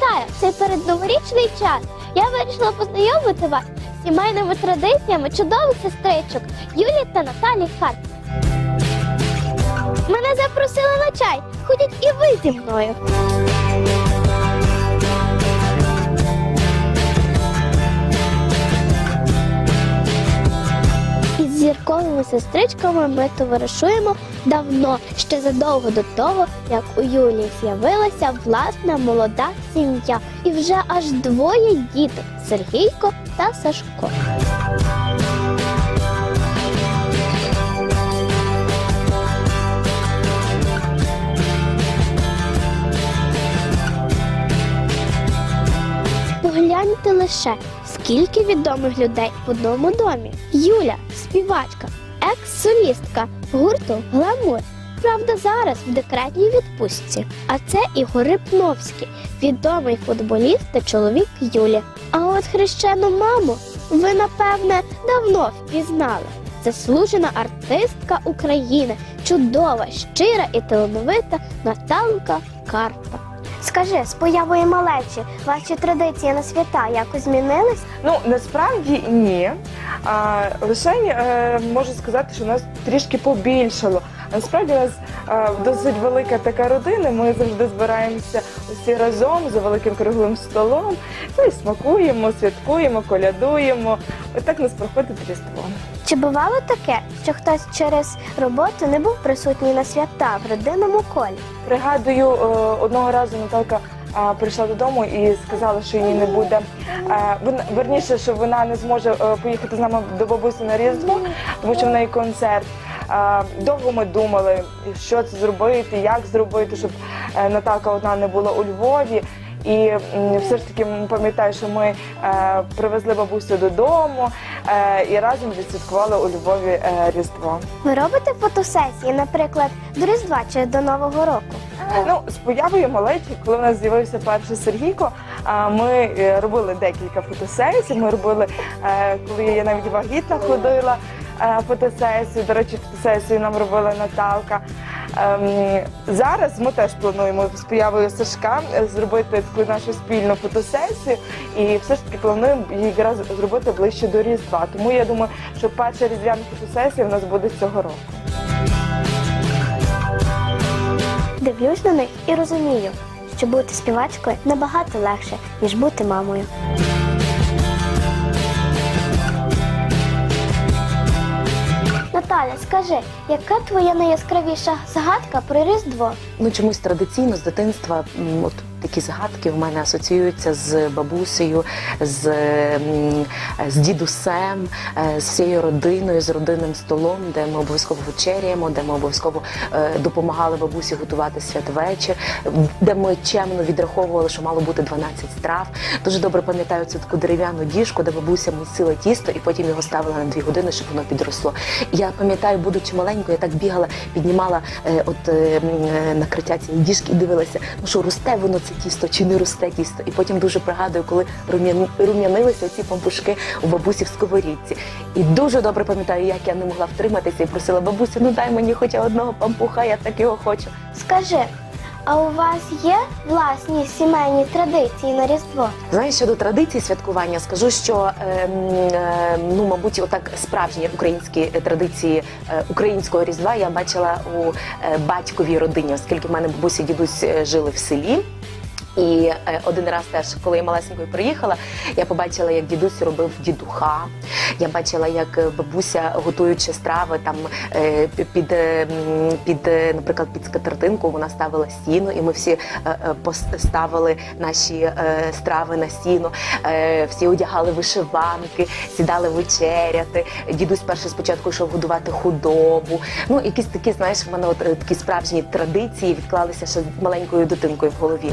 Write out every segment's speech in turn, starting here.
Вітаю! Це передноворічний час. Я вирішила познайомити вас з сімейними традиціями чудових сестричок Юлі та Наталі Харт. Мене запросили на чай. Ходіть і ви зі мною. Зірковими сестричками ми товаришуємо давно, ще задовго до того, як у Юлії з'явилася власна молода сім'я, і вже аж двоє діток Сергійко та Сашко. Погляньте лише, скільки відомих людей в одному домі. Юля співачка, екс-солістка гурту Гламур. Правда, зараз в декретній відпустці. А це Ігор Рипновський, відомий футболіст та чоловік Юлі. А от хрещену маму ви, напевне, давно впізнали. Заслужена артистка України, чудова, щира і талановита Наталка Карпа. Скажи, з появою малечі ваші традиції на свята якось змінились? Ну насправді ні. А, лише е, можу сказати, що нас трішки побільшало. Насправді у нас е, досить велика така родина. Ми завжди збираємося усі разом за великим круглим столом. Ну і смакуємо, святкуємо, колядуємо. Отак нас проходить різдво. Чи бувало таке, що хтось через роботу не був присутній на свята в родинному колі? Пригадую, е, одного разу Наталка прийшла додому і сказала, що її не буде. Верніше, що вона не зможе е, поїхати з нами до бабусі на Різдво, тому що в неї концерт. Довго ми думали, що це зробити, як зробити, щоб е, Наталка одна не була у Львові. І все ж таки пам'ятаю, що ми е, привезли бабусю додому е, і разом відсвяткували у Львові е, Різдво. Ви робите фотосесії, наприклад, до Різдва чи до Нового року? Ну, з появою малечі, коли в нас з'явився перший Сергійко, ми робили декілька фотосесій. Ми робили, коли я навіть вагітна ходила фотосесію. До речі, фотосесію нам робила Наталка. Ем, Зараз ми теж плануємо з появою Сашка зробити таку нашу спільну фотосесію, і все ж таки плануємо її зробити ближче до Різдва. Тому я думаю, що перша різдвяна фотосесія в нас буде цього року. Дивлюсь на них і розумію, що бути співачкою набагато легше, ніж бути мамою. Наталя, скажи, яка твоя найяскравіша згадка про Різдво? Ну чомусь традиційно з дитинства от такі згадки в мене асоціюються з бабусею, з, з дідусем, е, з всією родиною, з родинним столом, де ми обов'язково вечеряємо, де ми обов'язково е, допомагали бабусі готувати святвечір, де ми чемно відраховували, що мало бути 12 страв. Дуже добре пам'ятаю цю таку дерев'яну діжку, де бабуся місила тісто і потім його ставила на дві години, щоб воно підросло. Я пам'ятаю, будучи маленькою, я так бігала, піднімала е, от накриття цієї діжки і дивилася, ну що росте воно це тісто чи не росте тісто. І потім дуже пригадую, коли рум'ян- рум'янилися ці пампушки у бабусі в сковорідці. І дуже добре пам'ятаю, як я не могла втриматися і просила бабусю, ну дай мені хоча одного пампуха, я так його хочу. Скажи, а у вас є власні сімейні традиції на Різдво? Знаєш, щодо традицій святкування, скажу, що ем, е, ну, мабуть, отак справжні українські традиції е, українського різдва я бачила у е, батьковій родині, оскільки в мене бабуся дідусь е, жили в селі. І е, один раз теж, коли я малесенькою приїхала, я побачила, як дідусь робив дідуха. Я бачила, як е, бабуся, готуючи страви, там е, під, під, наприклад, під скатертинку вона ставила сіно, і ми всі поставили наші страви на сіно. Всі одягали вишиванки, сідали вечеряти. Дідусь перший спочатку йшов годувати худобу. Ну, якісь такі, знаєш, в мене от такі справжні традиції відклалися ще маленькою дитинкою в голові.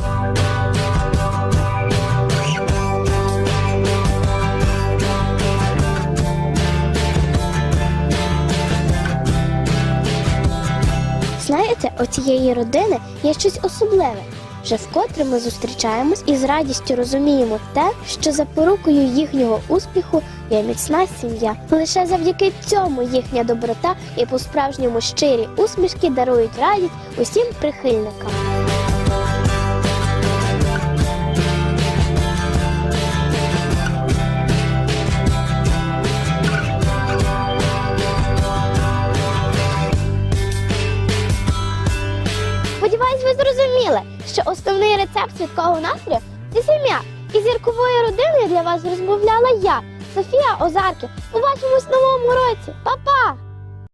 Знаєте, у цієї родини є щось особливе. Вже вкотре ми зустрічаємось і з радістю розуміємо те, що запорукою їхнього успіху є міцна сім'я. Лише завдяки цьому їхня доброта і по-справжньому щирі усмішки дарують радість усім прихильникам. Основний рецепт святкового настрою це сім'я. І зірковою родиною для вас розмовляла я, Софія Озарки. Побачимось в новому році. Па-па!